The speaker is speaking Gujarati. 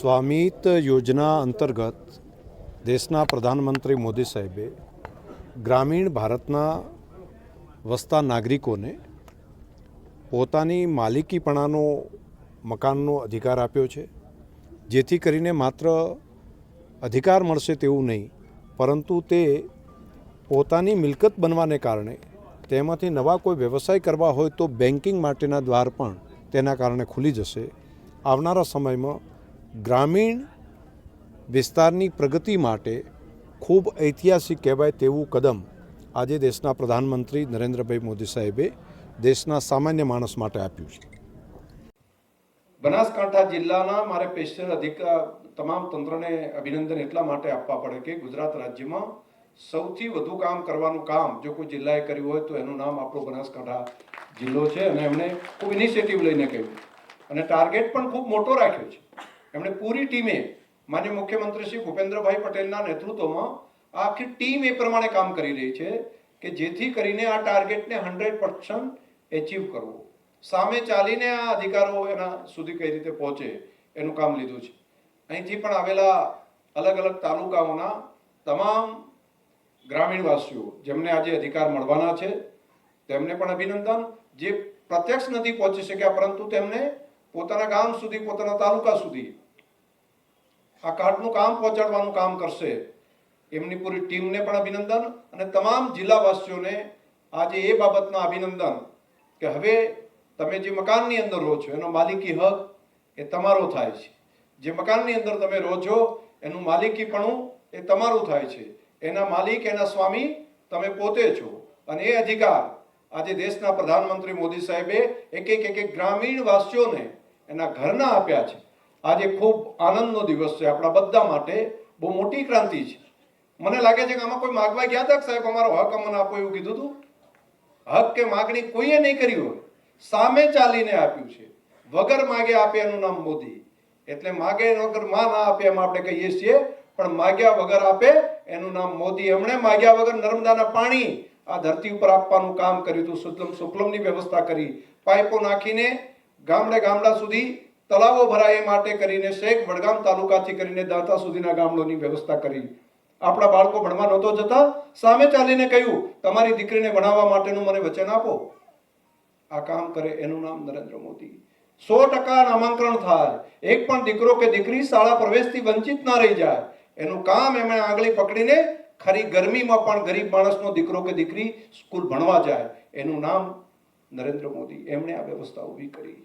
સ્વામિત યોજના અંતર્ગત દેશના પ્રધાનમંત્રી મોદી સાહેબે ગ્રામીણ ભારતના વસતા નાગરિકોને પોતાની માલિકીપણાનો મકાનનો અધિકાર આપ્યો છે. જેથી કરીને માત્ર અધિકાર મળશે તેવું નહીં, પરંતુ તે પોતાની મિલકત બનવાને કારણે તેમાંથી નવા કોઈ વ્યવસાય કરવા હોય તો બેન્કિંગ માટેના દ્વાર પણ તેના કારણે ખુલી જશે. આવનારા સમયમાં ગ્રામીણ વિસ્તારની પ્રગતિ માટે ખૂબ ઐતિહાસિક કહેવાય તેવું કદમ આજે દેશના પ્રધાનમંત્રી નરેન્દ્રભાઈ મોદી સાહેબે દેશના સામાન્ય માણસ માટે આપ્યું છે. બનાસકાંઠા જિલ્લાના મારે પેશન અધિકાર તમામ તંત્રને અભિનંદન એટલા માટે આપવા પડે કે ગુજરાત રાજ્યમાં સૌથી વધુ કામ કરવાનું કામ જો કોઈ જિલ્લાએ કર્યું હોય તો એનું નામ આપણો બનાસકાંઠા જિલ્લો છે અને એમણે ખૂબ ઇનિશિયેટિવ લઈને કહ્યું અને ટાર્ગેટ પણ ખૂબ મોટો રાખ્યો છે. એમણે પૂરી ટીમે માન્ય મુખ્યમંત્રી શ્રી ભૂપેન્દ્રભાઈ પટેલના નેતૃત્વમાં આખી ટીમ એ પ્રમાણે કામ કરી રહી છે કે જેથી કરીને આ ટાર્ગેટને હંડ્રેડ પર્સન્ટ એચીવ કરવો. સામે ચાલીને આ અધિકારો એના સુધી કઈ રીતે પહોંચે એનું કામ લીધું છે. અહીંથી પણ આવેલા અલગ અલગ તાલુકાઓના તમામ ગ્રામીણવાસીઓ જેમને આજે અધિકાર મળવાના છે, તેમને પણ અભિનંદન. જે પ્રત્યક્ષ નથી પહોંચી શક્યા, પરંતુ તેમને પોતાના ગામ સુધી, પોતાના તાલુકા સુધી આ કાર્ડનું કામ પહોંચાડવાનું કામ કરશે. એમની પૂરી ટીમને પણ અભિનંદન અને તમામ જિલ્લાવાસીઓને આજે એ બાબતના અભિનંદન કે હવે તમે જે મકાનની અંદર રહો છો, એનો માલિકી હક એ તમારો થાય છે. જે મકાનની અંદર તમે રહો છો, એનું માલિકીપણું એ તમારું થાય છે. એના માલિક, એના સ્વામી તમે પોતે છો અને એ અધિકાર આજે દેશના પ્રધાનમંત્રી મોદી સાહેબે એક એક એક એક ગ્રામીણ વાસીઓને એના ઘરના આપ્યા છે. આજે ખૂબ આનંદનો દિવસ છે આપણા બધા માટે. બહુ મોટી ક્રાંતિ છે. મને લાગે છે કે આમાં કોઈ માગવા ગયા હતા સાહેબ અમારો હક અમને આપો એવું કીધું હતું? હક કે માગણી કોઈએ નહીં કરી હોય. સામે ચાલીને આપ્યું છે. વગર માગે આપે એનું નામ મોદી. એટલે માગે વગરમાં ના આપે એમ આપણે કહીએ છીએ. પણ માગ્યા વગર આપે એનું નામ મોદી. એમણે માગ્યા વગર નર્મદાના પાણી આ ધરતી ઉપર આપવાનું કામ કર્યું હતું. સુતલમ સુફલમની વ્યવસ્થા કરી. પાઇપો નાખીને ગામડે ગામડા સુધી તળાવો ભરાય એ માટે કરીને શેખ વડગામ તાલુકાથી કરીને દાંતા સુધીના ગામડોની વ્યવસ્થા કરી. આપણા બાળકો ભણવા નહોતો જતા. સામે ચાલીને કહ્યું, તમારી દીકરીને ભણાવવા માટેનું મને વચન આપો. આ કામ કરે એનું નામ નરેન્દ્ર મોદી. સો ટકા નામાંકન થાય. એક પણ દીકરો કે દીકરી શાળા પ્રવેશથી વંચિત ના રહી જાય. એનું કામ એમણે આંગળી પકડીને ખરી ગરમીમાં પણ ગરીબ માણસનો દીકરો કે દીકરી સ્કૂલ ભણવા જાય, એનું નામ નરેન્દ્ર મોદી. એમણે આ વ્યવસ્થા ઊભી કરી.